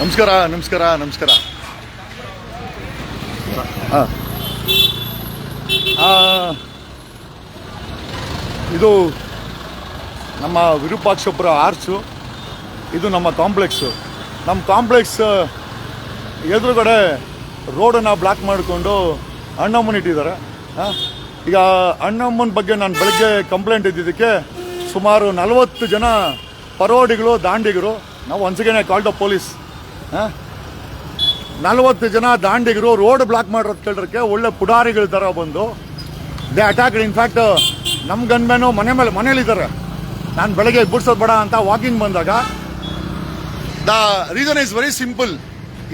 ನಮಸ್ಕಾರ ನಮಸ್ಕಾರ ನಮಸ್ಕಾರ. ಆ, ಇದು ನಮ್ಮ ವಿರೂಪಾಕ್ಷಪುರ ಆರ್ಚು ಇದು ನಮ್ಮ ಕಾಂಪ್ಲೆಕ್ಸು. ನಮ್ಮ ಕಾಂಪ್ಲೆಕ್ಸ್ ಎದುರುಗಡೆ ರೋಡನ್ನು ಬ್ಲಾಕ್ ಮಾಡಿಕೊಂಡು ಅಣ್ಣಮ್ಮನ ಇಟ್ಟಿದ್ದಾರೆ. ಈಗ ಅಣ್ಣಮ್ಮನ ಬಗ್ಗೆ ನಾನು ಬೆಳಗ್ಗೆ ಕಂಪ್ಲೇಂಟ್ ಇದ್ದಿದ್ದಕ್ಕೆ ಸುಮಾರು ನಲವತ್ತು ಜನ ಪರೋಡಿಗಳು ದಾಂಡಿಗರು. ನಾವು ಒಂದ್ಸಗೇನೆ ಕಾಲ್ಡ್ ಪೊಲೀಸ್ ನಲವತ್ತು ಜನ ದಾಂಡಿಗರು ರೋಡ್ ಬ್ಲಾಕ್ ಮಾಡಿರೋದು ಕೇಳ್ರಕ್ಕೆ ಒಳ್ಳೆ ಪುಡಾರಿಗಳ ಥರ ಬಂದು. ದೇ ಅಟ್ಯಾಕ್ ಇನ್ಫ್ಯಾಕ್ಟ್ ನಮ್ಮ ಗನ್ಮ್ಯಾನು ಮನೆ ಮೇಲೆ ಮನೇಲಿದ್ದಾರೆ ನಾನು ಬೆಳಗ್ಗೆ ಬಿಡ್ಸೋದು ಬೇಡ ಅಂತ ವಾಕಿಂಗ್ ಬಂದಾಗ. The reason is very simple.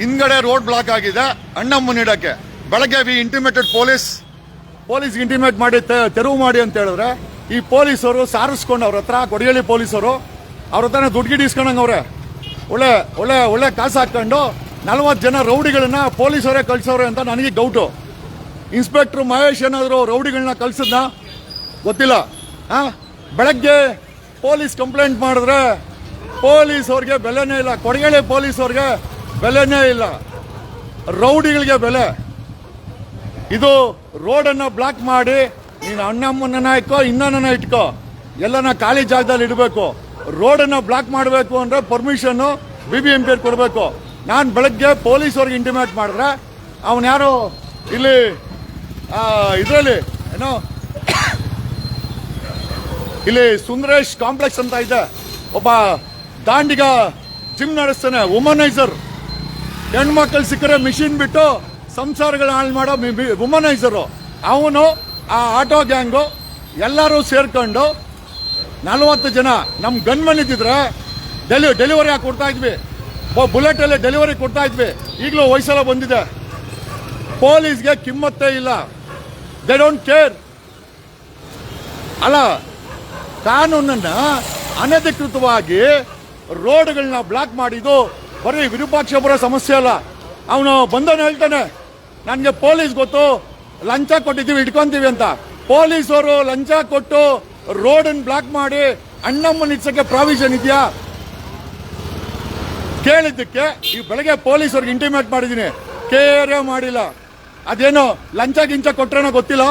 ಹಿಂದ್ಗಡೆ ರೋಡ್ ಬ್ಲಾಕ್ ಆಗಿದೆ ಅಣ್ಣಮ್ಮನ ಇಡಕ್ಕೆ ಬೆಳಗ್ಗೆ we intimated police. Police intimate ಮಾಡಿ ತೆರವು ಮಾಡಿ ಅಂತ ಹೇಳಿದ್ರೆ, ಈ ಪೊಲೀಸರು ಸಾರಿಸ್ಕೊಂಡು ಅವ್ರ ಹತ್ರ ಕೊಡಗೇಳಿ ಪೊಲೀಸರು, ಅವ್ರ ಹತ್ರನೇ ದುಡ್ಡು ಗಿಡ ಇಸ್ಕೊಂಡಂಗೆ ಅವ್ರೆ. ಒಳ್ಳೆ ಒಳ್ಳೆ ಒಳ್ಳೆ ಕಾಸು ಹಾಕೊಂಡು ನಲ್ವತ್ತು ಜನ ರೌಡಿಗಳನ್ನ ಪೊಲೀಸರೇ ಕಳಿಸೋರೆ ಅಂತ ನನಗೆ ಡೌಟು ಇನ್ಸ್ಪೆಕ್ಟ್ರು ಮಹೇಶ್ ಏನಾದರೂ ರೌಡಿಗಳನ್ನ ಕಳಿಸಿದ್ನ? ಗೊತ್ತಿಲ್ಲ. ಹಾಂ ಬೆಳಗ್ಗೆ ಪೊಲೀಸ್ ಕಂಪ್ಲೇಂಟ್ ಮಾಡಿದ್ರೆ ಪೊಲೀಸ್ ಅವ್ರಿಗೆ ಬೆಲೆನೇ ಇಲ್ಲ. ಕೊಡಗೇಳೆ ಪೊಲೀಸ್ ಅವ್ರಿಗೆ ಬೆಲೆನೇ ಇಲ್ಲ. ರೌಡಿಗಳಿಗೆ ಬೆಲೆ. ಇದು ರೋಡನ್ನು ಬ್ಲಾಕ್ ಮಾಡಿ ನೀನು ಅಣ್ಣಮ್ಮನ ಇಟ್ಕೋ ಇನ್ನನ್ನ ಇಟ್ಕೋ. ಎಲ್ಲನ ಖಾಲಿ ಜಾಗದಲ್ಲಿ ಇಡಬೇಕು. ರೋಡನ್ನು ಬ್ಲಾಕ್ ಮಾಡಬೇಕು ಅಂದರೆ ಪರ್ಮಿಷನ್ನು ಬಿ ಬಿ ಎಂ ಪಿ ಕೊಡಬೇಕು. ನಾನು ಬೆಳಗ್ಗೆ ಪೊಲೀಸ್ ಅವ್ರಿಗೆ ಇಂಟಿಮೇಟ್ ಮಾಡಿದ್ರೆ, ಅವನು ಯಾರು ಇಲ್ಲಿ ಇದರಲ್ಲಿ, ಏನೋ? ಇಲ್ಲಿ ಸುಂದರೇಶ್ ಕಾಂಪ್ಲೆಕ್ಸ್ ಅಂತ ಇದೆ. ಒಬ್ಬ ದಾಂಡಿಗ ಜಿಮ್ ನಡೆಸ್ತಾನೆ ವುಮನೈಸರ್ ಹೆಣ್ಮಕ್ಳು ಸಿಕ್ಕರೆ ಮಿಷಿನ್ ಬಿಟ್ಟು ಸಂಸಾರಗಳ ಹಾಳು ಮಾಡೋ ವುಮನೈಸರು ಅವನು, ಆ ಆಟೋ ಗ್ಯಾಂಗು ಎಲ್ಲರೂ ಸೇರ್ಕೊಂಡು ನಲವತ್ತು ಜನ ನಮ್ಮ ಗನ್ಮನ್ ಇದ್ದಿದ್ರೆ ಡೆಲಿ, ಡೆಲಿವರಿ ಹಾಕಿ ಕೊಡ್ತಾ ಇದ್ವಿ. ಬುಲೆಟ್ ಅಲ್ಲಿ ಡೆಲಿವರಿ ಕೊಡ್ತಾ ಇದ್ವಿ. ಈಗಲೂ ವಯಸ್ಸೆಲ್ಲ ಬಂದಿದೆ. ಪೊಲೀಸ್ಗೆ ಕಿಮ್ಮತ್ತೇ ಇಲ್ಲ. ದೇ ಡೋಂಟ್ ಕೇರ್ ಅಲ್ಲ, ಕಾನೂನನ್ನ ಅನಧಿಕೃತವಾಗಿ ರೋಡ್ಗಳನ್ನ ಬ್ಲಾಕ್ ಮಾಡಿದ್ದು ಬರೀ ವಿರೂಪಾಕ್ಷ ಬರೋ ಸಮಸ್ಯೆ ಅಲ್ಲ. ಅವನು ಬಂದವನು ಹೇಳ್ತಾನೆ, ನನಗೆ ಪೊಲೀಸ್ ಗೊತ್ತು, ಲಂಚ ಕೊಟ್ಟಿದ್ದೀವಿ ಇಟ್ಕೊಂತೀವಿ ಅಂತ. ಪೊಲೀಸರು ಲಂಚ ಕೊಟ್ಟು ರೋಡನ್ನು ಬ್ಲಾಕ್ ಮಾಡಿ ಅಣ್ಣಮ್ಮನ ಇಡ್ಸಕ್ಕೆ ಪ್ರಾವಿಷನ್ ಇದೆಯಾ? ಕೇಳಿದ್ದಕ್ಕೆ ಈ ಬೆಳಗ್ಗೆ ಪೊಲೀಸರಿಗೆ ಇಂಟಿಮೇಟ್ ಮಾಡಿದ್ದೀನಿ. ಕೇರೇ ಮಾಡಿಲ್ಲ. ಅದೇನೋ ಲಂಚ ಗಿಂಚ ಕೊಟ್ರೇನೋ ಗೊತ್ತಿಲ್ಲ?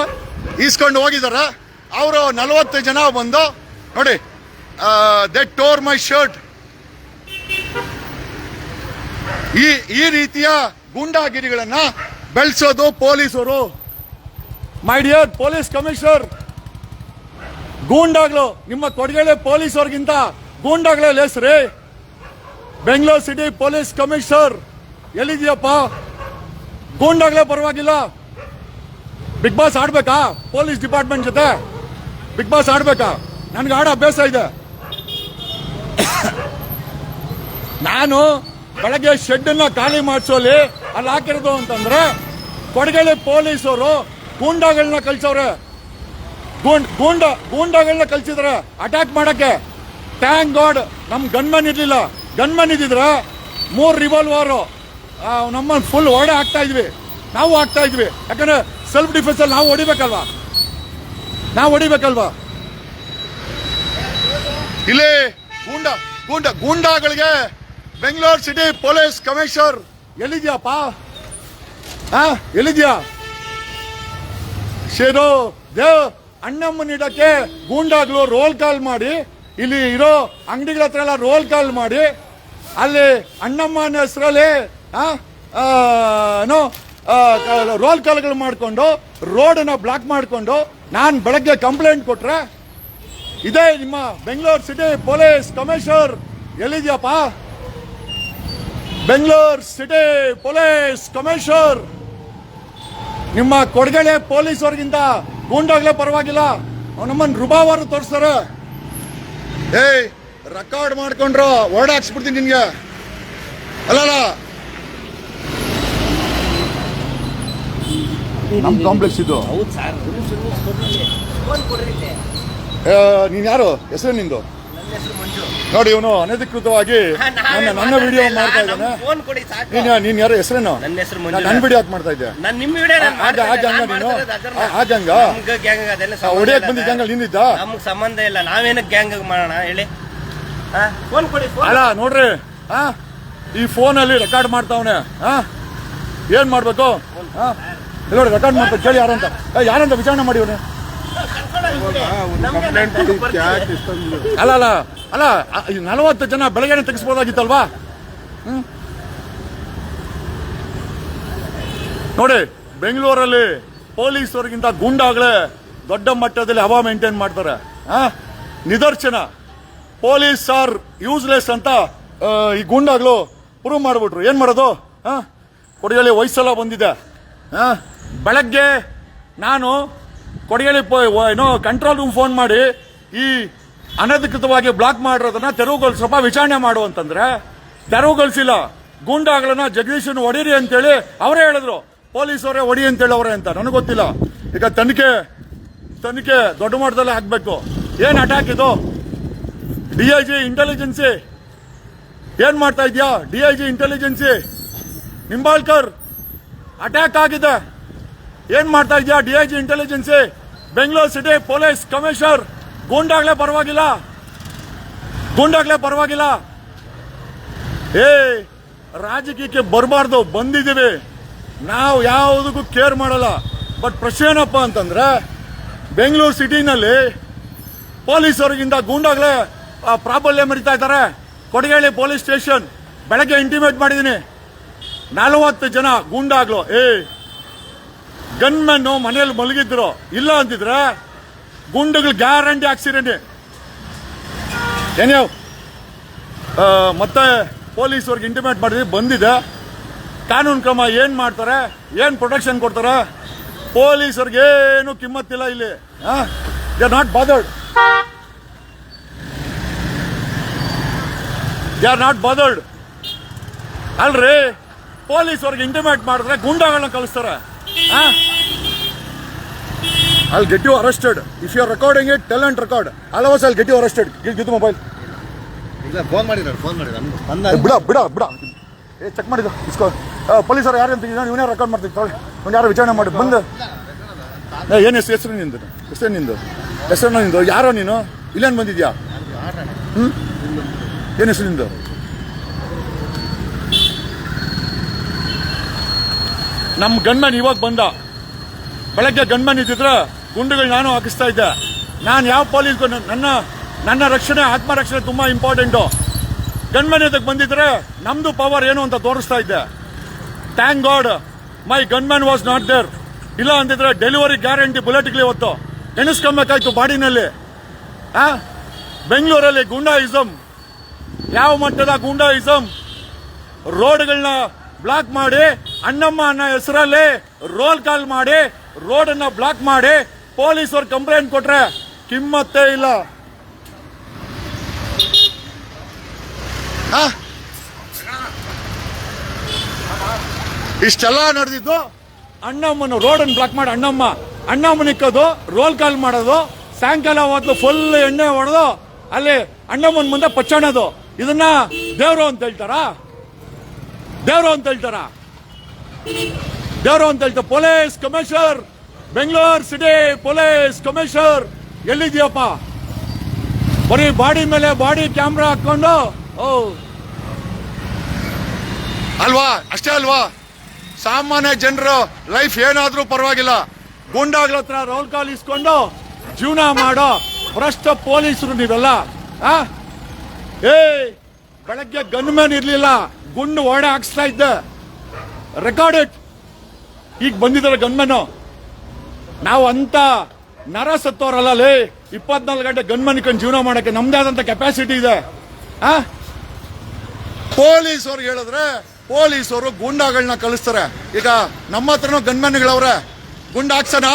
ಈಸ್ಕೊಂಡು ಹೋಗಿದಾರ? ಅವರು ನಲವತ್ತು ಜನ ಬಂದು ನೋಡಿ ದೆ ಟೋರ್ ಮೈ ಶರ್ಟ್ ಈ ಈ ರೀತಿಯ ಗೂಂಡಾಗಿರಿಗಳನ್ನ ಬೆಳೆಸೋದು ಪೊಲೀಸರು ಮೈ ಡಿಯರ್ ಪೊಲೀಸ್ ಕಮಿಷನರ್ ಗೂಂಡಾಗ್ಲು, ನಿಮ್ಮ ತೊಡಗಡೆ ಪೊಲೀಸವ್ರಿಗಿಂತ ಗೂಂಡಾಗ್ಲೇ ಲೇಸ್ ರೀ. ಬೆಂಗಳೂರು ಸಿಟಿ ಪೊಲೀಸ್ ಕಮಿಷನರ್ ಎಲ್ಲಿದ್ಯಪ್ಪ? ಗೂಂಡಾಗ್ಲೇ ಪರವಾಗಿಲ್ಲ. ಬಿಗ್ ಬಾಸ್ ಆಡ್ಬೇಕಾ? ಪೊಲೀಸ್ ಡಿಪಾರ್ಟ್ಮೆಂಟ್ ಜೊತೆ? ಬಿಗ್ ಬಾಸ್ ಆಡ್ಬೇಕಾ? ನನ್ಗೆ ಆಡೋ ಅಭ್ಯಾಸ ಇದೆ. ನಾನು ಬೆಳಗ್ಗೆ ಶೆಡ್ಡನ್ನ ಖಾಲಿ ಮಾಡಿಸೋಲಿ, ಅಲ್ಲಿ ಹಾಕಿರೋದು ಅಂತಂದ್ರೆ ಕೊಡಗಳಿ ಪೊಲೀಸರು ಗೂಂಡಾಗಳನ್ನ ಕಳ್ಸವ್ರೆ. ಗೂಂಡ್ ಗೂಂಡ ಗೂಂಡಾಗಳನ್ನ ಕಲ್ಸಿದ್ರೆ ಅಟ್ಯಾಕ್ ಮಾಡಕ್ಕೆ. ಟ್ಯಾಂಕ್ ಗಾಡ್ ನಮ್ ಗನ್ಮನ್ ಇರ್ಲಿಲ್ಲ. ಗನ್ಮನ್ ಇದ್ದಿದ್ರೆ ಮೂರ್ ರಿವಾಲ್ವರ್ ನಮ್ಮ ಫುಲ್ ಹೊಡೆ ಹಾಕ್ತಾ ಇದ್ವಿ. ನಾವು ಹಾಕ್ತಾ ಇದ್ವಿ. ಯಾಕಂದ್ರೆ ಸೆಲ್ಫ್ ಡಿಫೆನ್ಸ್ ಅಲ್ಲಿ ನಾವು ಹೊಡಿಬೇಕಲ್ವಾ? ನಾವು ಹೊಡಿಬೇಕಲ್ವಾ? ಇಲ್ಲಿ ಗೂಂಡ ಗೂಂಡ ಗೂಂಡಾಗಳಿಗೆ ಬೆಂಗಳೂರು ಸಿಟಿ ಪೊಲೀಸ್ ಕಮಿಷನರ್ ಎಲ್ಲಿದ್ಯಾಪ್ಪ? ಹಾ ಎಲ್ಲಿದ್ಯಾ? ಶೇರು ದೇವ್ ಅಣ್ಣಮ್ಮನ ಇಡಕ್ಕೆ ಗೂಂಡಾಗ್ಲು ರೋಲ್ ಕಾಲ್ ಮಾಡಿ, ಇಲ್ಲಿ ಇರೋ ಅಂಗಡಿಗಳ ಹತ್ರ ಎಲ್ಲ ರೋಲ್ ಕಾಲ್ ಮಾಡಿ, ಅಲ್ಲಿ ಅಣ್ಣಮ್ಮನ ಹೆಸರಲ್ಲಿ ಏನೋ ರೋಲ್ ಕಾಲ್ಗಳು ಮಾಡಿಕೊಂಡು ರೋಡನ್ನು ಬ್ಲಾಕ್ ಮಾಡಿಕೊಂಡು, ನಾನು ಬೆಳಗ್ಗೆ ಕಂಪ್ಲೇಂಟ್ ಕೊಟ್ರೆ, ಇದೇ ನಿಮ್ಮ ಬೆಂಗಳೂರು ಸಿಟಿ ಪೊಲೀಸ್ ಕಮಿಷನರ್ ಎಲ್ಲಿದ್ಯಪ್ಪ? ಬೆಂಗಳೂರು ಸಿಟಿ ಪೊಲೀಸ್ ಕಮಿಷನರ್ ನಿಮ್ಮ ಕೊಡಗಡೆ ಪೊಲೀಸರಿಗಿಂತ ಗೂಂಡಾಗ್ಲೇ ಪರವಾಗಿಲ್ಲ. ನಮ್ಮನ್ನು ರುಬಾವಾರು ತೋರಿಸ್ತಾರೆ. ಏಯ್ ರೆಕಾರ್ಡ್ ಮಾಡ್ಕೊಂಡ್ರು ವರ್ಡ್ ಹಾಕ್ಸ್ಬಿಡ್ತೀನಿ ನಿನ್ಗೆ. ಅಲ್ಲಲ್ಲ ನಮ್ಮ ಕಾಂಪ್ಲೆಕ್ಸ್ ಇದು. ಹೌದು ಸರ್. ನೀನ್ ಯಾರು? ಹೆಸರು ನಿಂದು? ನೋಡಿ ಇವನು ಅನಧಿಕೃತವಾಗಿ ನನ್ನ ನನ್ನ ವಿಡಿಯೋ ಮಾಡ್ತಾ ಇದ್ದಾನೆ. ಫೋನ್ ಕೊಡಿ ಸಾಕು. ನೀನ್ ನೀನ್ ಯಾರು ಹೆಸರೇನು? ನನ್ನ ಹೆಸರು ಮಂಜು ನನ್ನ ವಿಡಿಯೋ ಯಾಕೆ ಮಾಡ್ತಾ ಇದ್ದೆ? ನಾನು ನಿಮ್ಮ ವಿಡಿಯೋ ನಾನು ಆಗ- ಮಾಡ್ತಾ ಆಗ ಹಂಗ ನಾನ್ ಆ- ಜಂಗ? ನಮ್ಗೆ ಗ್ಯಾಂಗ್ ಅದೆಲ್ಲ ಆ, ಸಂಬಂಧ ಹೊಡಿಯಕ್ ಇಲ್ಲ ಬಂದಿದ್ದ ಜಂಗ ಹಂಗ ನಿಂದಿದ್ದ? ನಮ್ಗೆ ಸಂಬಂಧ ಇಲ್ಲ. ನಾವೇನಕ್ಕೆ ಗ್ಯಾಂಗ್ ಮಾಡೋಣ? ಹೇಳಿ. ಫೋನ್ ಕೊಡಿ ಫೋನ್ ಅಲ್ಲ ನೋಡ್ರಿ ಆ ಈ ಫೋನಲ್ಲಿ ರೆಕಾರ್ಡ್ ಮಾಡ್ತಾವನೆ ಹಾ ಏನ್ ಮಾಡ್ಬೇಕು? ಹಾ ನೋಡಿ ರೆಕಾರ್ಡ್ ಮಾಡ್ತಾ ಕೇಳಿ ಯಾರಂತ. ಏ, ಯಾರಂತ? ವಿಚಾರಣೆ ಮಾಡಿ ಇವ್ನು ಕಂಪ್ಲೇಂಟ್ ಕೊಡಿ ಯಾಕೆ ಇಷ್ಟೊಂದು ಅಲ್ಲ ಅಲ್ಲ ಅಲ್ಲ ನಲವತ್ತು ಜನ ಬೆಳಗ್ಗೆ ತೆಗಿಸ್ಬೋದಾಗಿತ್ತಲ್ವಾ? ಹ್ಮ್? ನೋಡಿ ಬೆಂಗಳೂರಲ್ಲಿ ಪೊಲೀಸ್ ಪೊಲೀಸರಿಗಿಂತ ಗುಂಡಾಗಲೇ ದೊಡ್ಡ ಮಟ್ಟದಲ್ಲಿ ಹವಾ ಮೇಂಟೈನ್ ಮಾಡ್ತಾರೆ? ನಿದರ್ಶನ. ಪೊಲೀಸ್ ಆರ್ ಯೂಸ್ಲೆಸ್ ಅಂತ ಈ ಗೂಂಡಾಗಳು ಪ್ರೂವ್ ಮಾಡ್ಬಿಟ್ರು. ಏನ್ ಮಾಡೋದು? ಹಾಂ ಕೊಡಗಲ್ಲಿ ವಯಸ್ಸೆಲ್ಲ ಬಂದಿದೆ? ಬೆಳಗ್ಗೆ ನಾನು ಕೊಡಗೇಳಿ ಏನೋ ಕಂಟ್ರೋಲ್ ರೂಮ್ ಫೋನ್ ಮಾಡಿ ಈ ಅನಧಿಕೃತವಾಗಿ ಬ್ಲಾಕ್ ಮಾಡಿರೋದನ್ನ ತೆರವುಗೊಳಿಸಪ್ಪ ವಿಚಾರಣೆ ಮಾಡು ಅಂತಂದ್ರೆ, ತೆರವುಗೊಳಿಸಿಲ್ಲ. ಗೂಂಡಾಗಳನ್ನ ಜಗದೀಶನ್ ಹೊಡೀರಿ ಅಂತೇಳಿ ಅವರೇ ಹೇಳಿದ್ರು. ಅವರೇ ಹೊಡಿ ಅಂತೇಳಿ ಅವರೇ ಅಂತ, ನನಗೆ ಗೊತ್ತಿಲ್ಲ. ಈಗ ತನಿಖೆ ತನಿಖೆ ದೊಡ್ಡ ಮಟ್ಟದಲ್ಲಿ ಹಾಕ್ಬೇಕು. ಏನ್ ಅಟ್ಯಾಕ್ ಇದು? ಡಿ ಐ ಜಿ ಇಂಟೆಲಿಜೆನ್ಸಿ ಏನ್ ಮಾಡ್ತಾ ಇದೆಯಾ? D I G intelligence Nimbalkar attack ಆಗಿದೆ. ಏನ್ ಮಾಡ್ತಾ ಇದೆಯಾ? D I G intelligence Bengaluru city police commissioner, ಗೂಂಡಾಗ್ಲೇ ಪರವಾಗಿಲ್ಲ. ಗೂಂಡಾಗ್ಲೇ ಪರವಾಗಿಲ್ಲ. ಏ, ರಾಜಕೀಯಕ್ಕೆ ಬರಬಾರ್ದು, ಬಂದಿದ್ದೀವಿ. ನಾವು ಯಾವುದಕ್ಕೂ ಕೇರ್ ಮಾಡಲ್ಲ. ಬಟ್ ಪ್ರಶ್ನೆ ಏನಪ್ಪ ಅಂತಂದ್ರೆ, ಬೆಂಗಳೂರು ಸಿಟಿನಲ್ಲಿ ಪೊಲೀಸರಿಗಿಂತ ಗೂಂಡಾಗ್ಲೇ ಪ್ರಾಬಲ್ಯ ಮರಿತಾ ಇದ್ದಾರೆ. ಕೊಡಗೇಳಿ ಪೊಲೀಸ್ ಸ್ಟೇಷನ್, ಬೆಳಗ್ಗೆ ಇಂಟಿಮೇಟ್ ಮಾಡಿದ್ದೀನಿ. ನಲವತ್ತು ಜನ ಗೂಂಡಾಗ್ಲು, ಏ ಗನ್ಮೆನ್ ಮನೆಯಲ್ಲಿ ಮಲಗಿದ್ರು. ಇಲ್ಲ ಅಂತಿದ್ರೆ ಗುಂಡುಗಳು ಗ್ಯಾರಂಟಿ ಆಕ್ಸಿಡೆಂಟ್. ಏನ್ಯಾವ್ ಮತ್ತೆ ಮತ್ತೆ ಪೊಲೀಸ್ವರ್ಗೆ ಇಂಟಿಮೇಟ್ ಮಾಡಿದ್ವಿ, ಬಂದಿದೆ. ಕಾನೂನು ಕ್ರಮ ಏನು ಮಾಡ್ತಾರೆ, ಏನು ಪ್ರೊಟೆಕ್ಷನ್ ಕೊಡ್ತಾರೆ ಪೊಲೀಸರಿಗೆ ಏನು ಕಿಮ್ಮತ್ತಿಲ್ಲ ಇಲ್ಲಿ. They are not bothered they are not bothered ಅಲ್ರಿ, ಪೊಲೀಸವ್ರಿಗೆ ಇಂಟಿಮೇಟ್ ಮಾಡಿದ್ರೆ ಗುಂಡಾಗಳನ್ನ ಕಳಿಸ್ತಾರೆ. I'll get you arrested. If if are recording it, tell and record. Otherwise, I'll get you arrested. Give, give the mobile. ಇಲ್ಲ ಫೋನ್ ಮಾಡಿದ್ರು phone ಮಾಡಿ ನಮ್ಗೆ ಬಂದ ಏ, ಬಿಡ ಬಿಡ ಬಿಡ. ಏ ಚೆಕ್ ಮಾಡಿದ್ರು ಇಸ್ಕೋ. ಪೊಲೀಸರು ಯಾರು ಅಂತ ಇವನೇ ರೆಕಾರ್ಡ್ ಮಾಡ್ತೀವಿ ತೊಗೊಳ್ಳಿ. ಅವ್ನು ಯಾರು ವಿಚಾರಣೆ ಮಾಡಿ ಬಂದು. ಏ, ಏನು ಹೆಸರು ಹೆಸರು ನಿಂದು? ಹೆಸರು ನಿಂದು? ಹೆಸರು ನಿಂದು? ಯಾರೋ ನೀನು? ಇಲ್ಲೇನು ಬಂದಿದ್ಯಾ? ಹ್ಞೂ ಏನು ಹೆಸರು ನಿಂದು? ನಮ್ಮ ಗನ್ಮನ್ ಇವಾಗ ಬಂದ. ಬೆಳಗ್ಗೆ ಗನ್ಮನ್ ಇದ್ದಿದ್ರೆ ಗುಂಡುಗಳು ನಾನು ಹಾಕಿಸ್ತಾ ಇದ್ದೆ. ನಾನು ಯಾವ ನನ್ನ- ನನ್ನ ನನ್ನ ರಕ್ಷಣೆ, ಆತ್ಮರಕ್ಷಣೆ ತುಂಬ ಇಂಪಾರ್ಟೆಂಟು ಗನ್ಮನ್ ಇದಕ್ಕೆ ಬಂದಿದ್ರೆ ನಮ್ಮದು ಪವರ್ ಏನು ಅಂತ ತೋರಿಸ್ತಾ ಇದ್ದೆ. Thank God my gunman was not there ಇಲ್ಲ ಅಂತಿದ್ರೆ ಡೆಲಿವರಿ ಗ್ಯಾರಂಟಿ ಬುಲೆಟ್ಗಳು ಇವತ್ತು. ಎಣಿಸ್ಕೊಬೇಕಾಯ್ತು ಬಾಡಿನಲ್ಲಿ. ಆ? ಬೆಂಗಳೂರಲ್ಲಿ ಗುಂಡಾಯಿಸಮ್ ಯಾವ ಮಟ್ಟದ ಗುಂಡಾಯಿಸಮ್ ರೋಡ್ಗಳನ್ನ ಬ್ಲಾಕ್ ಮಾಡಿ, ಅಣ್ಣಮ್ಮ ಅನ್ನ ಹೆಸರಲ್ಲಿ ರೋಲ್ ಕಾಲ್ ಮಾಡಿ ರೋಡನ್ನು ಬ್ಲಾಕ್ ಮಾಡಿ ಪೊಲೀಸರು ಕಂಪ್ಲೇಂಟ್ ಕೊಟ್ರೆ ಕಿಮ್ಮತ್ತೇ ಇಲ್ಲ? ಇಷ್ಟೆಲ್ಲ ನಡೆದಿದ್ದು? ಅಣ್ಣಮ್ಮನ ರೋಡ್ ಅನ್ನು ಬ್ಲಾಕ್ ಮಾಡಿ ಅಣ್ಣಮ್ಮ. ಅಣ್ಣಮ್ಮನ ಇಕ್ಕೋದು ರೋಲ್ ಕಾಲ್ ಮಾಡೋದು ಸಾಯಂಕಾಲ ಹೊತ್ತು ಫುಲ್ ಎಣ್ಣೆ ಹೊಡೆದು ಅಲ್ಲಿ ಅಣ್ಣಮ್ಮನ ಮುಂದೆ ಪಚ್ಚಣದು. ಇದನ್ನ ದೇವ್ರು ಅಂತ ಹೇಳ್ತಾರಾ? ದೇವ್ರು ಅಂತ ಹೇಳ್ತಾರ? ದೇವ್ರು ಅಂತ ಹೇಳ್ತಾರೆ police commissioner. Bengaluru city police commissioner ಎಲ್ಲಿದ್ಯಪ್ಪ ಬರೀ ಬಾಡಿ ಮೇಲೆ ಬಾಡಿ ಕ್ಯಾಮ್ರಾ ಹಾಕೊಂಡು ಓ. ಅಲ್ವಾ? ಅಷ್ಟೇ ಅಲ್ವಾ? ಸಾಮಾನ್ಯ ಜನರು ಲೈಫ್ ಏನಾದ್ರೂ ಪರವಾಗಿಲ್ಲ. ಗುಂಡಾಗ್ಲ ಹತ್ರ ರೋಲ್ ಕಾಲ್ ಇಸ್ಕೊಂಡು ಜೀವನ ಮಾಡೋ ಭ್ರಷ್ಟ ಪೊಲೀಸರು ನೀವೆಲ್ಲ ಏ ಬೆಳಗ್ಗೆ ಗನ್ ಮ್ಯಾನ್ ಇರ್ಲಿಲ್ಲ ಗುಂಡು ಓಡೆ ಹಾಕ್ಸ್ತಾ ಇದ್ದೆ. ರೆಕಾರ್ಡ್ ಇಟ್ ಈಗ ಬಂದಿದ್ದಾರೆ ಗನ್ಮ್ಯಾನು ನಾವು ಅಂತ ನರ ಸತ್ತೋರಲ್ಲ ಲೇ ಇಪ್ಪತ್ನಾಲ್ಕು ಗಂಟೆ ಗನ್ಮನ್ಕೊಂಡು ಜೀವನ ಮಾಡಕ್ಕೆ ನಮ್ದೇ ಆದಂತ ಕೆಪಾಸಿಟಿ ಇದೆ. ಆ? ಪೊಲೀಸವ್ರಿಗೆ ಹೇಳಿದ್ರೆ ಪೊಲೀಸವರು ಗುಂಡಾಗಳನ್ನ ಕಳಿಸ್ತಾರೆ. ಈಗ ನಮ್ಮ ಹತ್ರನೂ ಗನ್ಮನ್ಗಳವ್ರೆ. ಗುಂಡ ಹಾಕ್ಸನ?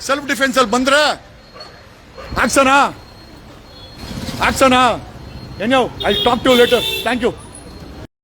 ಸೆಲ್ಫ್ ಡಿಫೆನ್ಸ್ ಅಲ್ಲಿ ಬಂದ್ರೆ? ಹಾಕ್ಸನ? ಹಾಕ್ಸನ? ಏನೋ I talk to later thank you